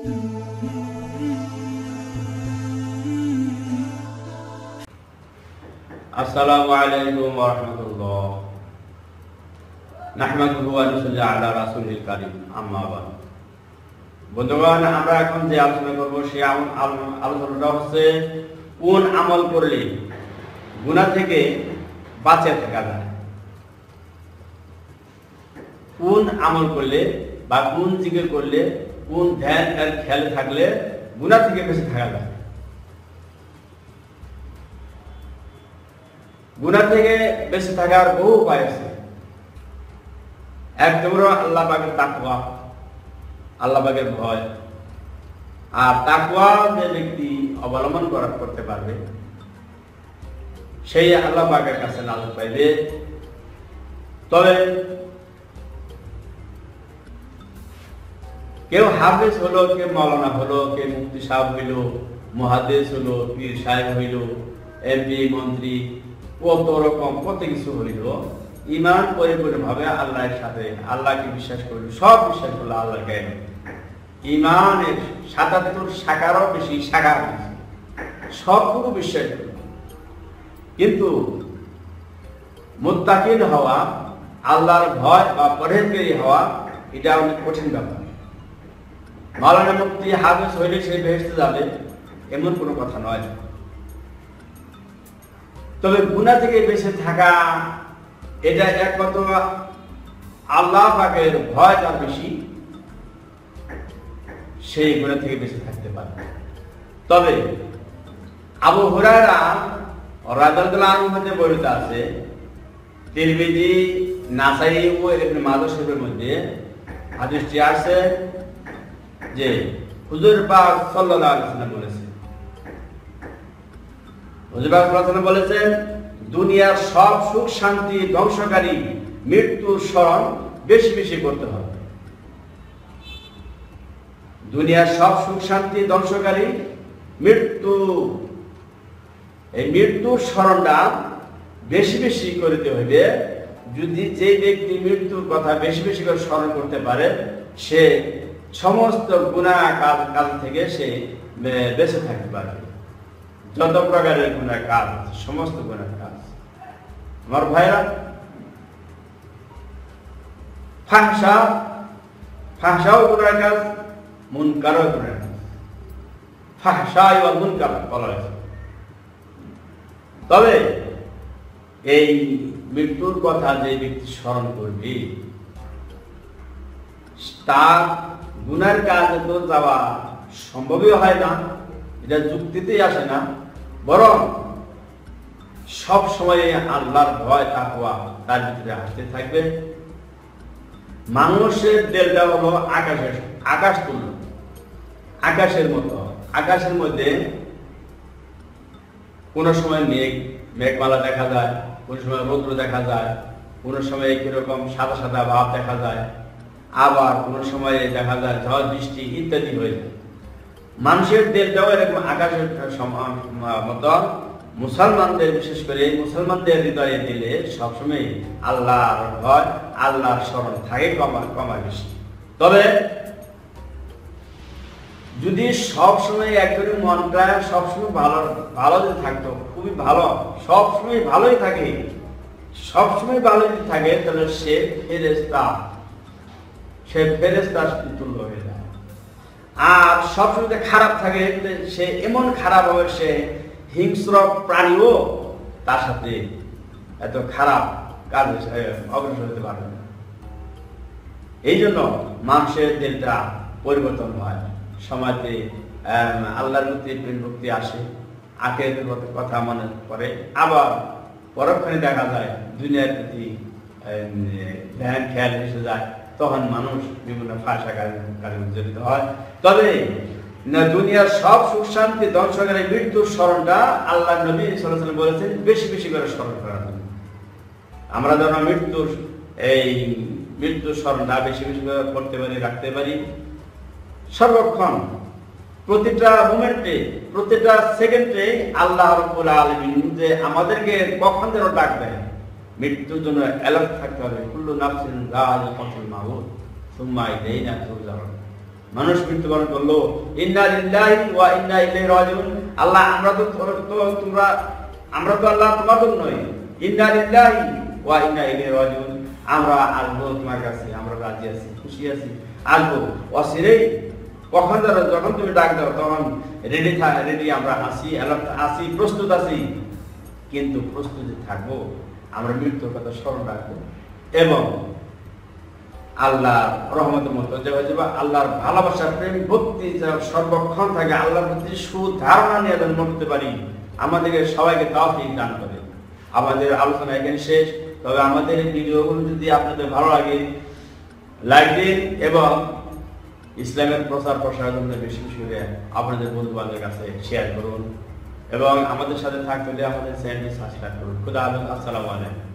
আসসালামু হচ্ছে, কোন আমল করলে গুনাহ থেকে বাঁচে থাকা যায়? কোন আমল করলে বা কোন জিকির করলে কোন ধ্যান আর খেয়াল থাকলে গুনাহ থেকে বেঁচে থাকা যায়। গুনাহ থেকে বেঁচে থাকার বহু উপায় আছে। এক নম্বর আল্লাহ পাকের তাকুয়া আল্লাহ পাকের ভয়। আর তাকুয়া যে ব্যক্তি অবলম্বন করা করতে পারবে, সেই আল্লাহ পাকের কাছে নাজর পাইবে। তবে কেউ হাফেজ হলো কে মৌলানা হলো কে মুফতি সাহেব হইল, মহাদেশ হলো, পীর সাহেব হইল এমপি মন্ত্রী, কত রকম, কত কিছু হইল। ইমান পরিপূর্ণভাবে আল্লাহর সাথে, আল্লাহকে বিশ্বাস করল, সব বিশ্বাস করল আল্লাহ জ্ঞান। ইমানের সাতাত্তর শাখারও বেশি শাখা। সবগুলো বিশ্বাস করল। কিন্তু মুত্তাকিন হওয়া, আল্লাহর ভয় বা পরহেজগারি হওয়া, এটা অনেক কঠিন ব্যাপার। মাওলানা মুক্তি হাফেজ হইলে সে বেহেস্তে যাবে, এমন কোনো কথা নয়। তবে গুণা থেকে বেঁচে থাকা, এটা একমাত্র আল্লাহ পাকের ভয় যার বেশি। সেই গুণা থেকে বেঁচে থাকতে পারে। তবে আবু আনহু মধ্যে বর্ণিত আছে, তিরমিজি, নাসাই ও ইবনে মধ্যে আছে যে হুজুর পাক সাল্লাল্লাহু আলাইহি ওয়াসাল্লাম বলেছেন হুজুর পাক সাল্লাল্লাহু বলেছেন, দুনিয়ার সব সুখ শান্তি ধ্বংসকারী মৃত্যুর স্মরণ বেশি বেশি করতে হবে। দুনিয়ার সব সুখ শান্তি ধ্বংসকারী মৃত্যু, এই মৃত্যুর স্মরণটা বেশি বেশি করতে হইবে যদি যে ব্যক্তি মৃত্যুর কথা বেশি বেশি করে স্মরণ করতে পারে, সে সমস্ত গুণা কাজ কাজ থেকে সে বেঁচে থাকতে পারবে। যত প্রকারের গুণা কাজ সমস্ত গুণার কাজ আমার ভাইরা ফাংসা ফাংসাও গুণার কাজ মুনকারও গুণার কাজ ফাংসা এবং মুনকার বলা হয়েছে তবে এই মৃত্যুর কথা যে ব্যক্তি স্মরণ করবি, তার গুনার কাজে তো যাওয়া সম্ভবই হয় না। এটা যুক্তিতেই আসে না। বরং সব সময় আল্লাহর ভয়, তাকওয়া তার ভিতরে আসতে থাকবে। মানুষের দেলটা হলো আকাশের, আকাশ তুল্য। আকাশের মতো। আকাশের মধ্যে কোনো সময় মেঘ, মেঘমালা দেখা যায়, কোন সময় রৌদ্র দেখা যায়, কোনো সময় কীরকম সাদা সাদা ভাব দেখা যায়। আবার কোনো সময় দেখা যায় ঝড়, বৃষ্টি ইত্যাদি হয়ে যায়। মানুষের দেলটাও এরকম আকাশের মতো। মুসলমানদের, বিশেষ করে মুসলমানদের হৃদয়ে দিলে সবসময় আল্লাহর ভয়, আল্লাহর স্মরণ থাকে কমা কমা বেশি। তবে যদি সবসময় একজনের মনটা সবসময় ভালো ভালো যদি থাকতো, খুবই ভালো, সবসময় ভালোই থাকে, সবসময় ভালো যদি থাকে, তাহলে সে ফেরেস্তা সে ফেরেস্তার তুল্য হয়ে যায়। আর সবসময় খারাপ থাকে, সে এমন খারাপ হবে, সে হিংস্র প্রাণীও তার সাথে এত খারাপ কাজ অগ্রসর হতে পারবে না। এই জন্য মানুষের দিলটা পরিবর্তন হয়। সমাজে আল্লাহর প্রতি প্রেম ভক্তি আসে আখের কথা মনে করে আবার পরক্ষণে দেখা যায়, দুনিয়ার প্রতি ধ্যান, খেয়াল এসে যায়। তখন মানুষ বিভিন্ন ভাষা কাজে জড়িত হয়। তবে দুনিয়ার সব সুখ শান্তি ধ্বংসকারী মৃত্যুর স্মরণটা আল্লাহ নবী বলেছেন, বেশি বেশি করে স্মরণ করার জন্য আমরা যেন মৃত্যুর, এই মৃত্যুর স্মরণটা বেশি বেশি করে করতে পারি, রাখতে পারি। সর্বক্ষণ প্রতিটা মোমেন্টে, প্রতিটা সেকেন্ডে আল্লাহ রব্বুল আলামিন যে আমাদেরকে কখন যেন ডাক দেয় মৃত্যুর জন্য অ্যালার্ট থাকতে হবে। কুল্লু নাফসিন যায়িকাতুল মাউত সুম্মা ইলাইনা তুরজাউন মানুষ মৃত্যুবরণ করল। ইন্না লিল্লাহি ওয়া ইন্না ইলাইহি রাজিউন। আল্লাহ, আমরা তো তোমরা, আমরা তো আল্লাহ তোমাদের নই। ইন্না লিল্লাহি ওয়া ইন্না ইলাইহি রাজিউন। আমরা আসব তোমার কাছে, আমরা রাজি আছি, খুশি আছি। আসব। অসিরেই কখন ধরো যখন তুমি ডাক দাও, তখন রেডি রেডি আমরা আসি alert আসি প্রস্তুত আছি। কিন্তু প্রস্তুতি থাকব। আমরা মৃত্যুর কথা স্মরণ রাখব। এবং আল্লাহ রহমতের মতো আল্লাহর ভালোবাসা প্রেম, ভক্তি যা সর্বক্ষণ থাকে, আল্লাহর প্রতি সুধারণা নিয়ে যেন মরতে পারি, আমাদেরকে সবাইকে তাওফিক দান করে। আমাদের আলোচনা এখানে শেষ। তবে আমাদের ভিডিওগুলো যদি আপনাদের ভালো লাগে লাইক দিন এবং ইসলামের প্রচার প্রসারের জন্য বেশি বেশি করে আপনাদের বন্ধু বান্ধবের কাছে শেয়ার করুন। এবং আমাদের সাথে থাকতে হলে আমাদের চ্যানেলটি সাবস্ক্রাইব করুন। খুদা আলম আসসালামু আলাইকুম।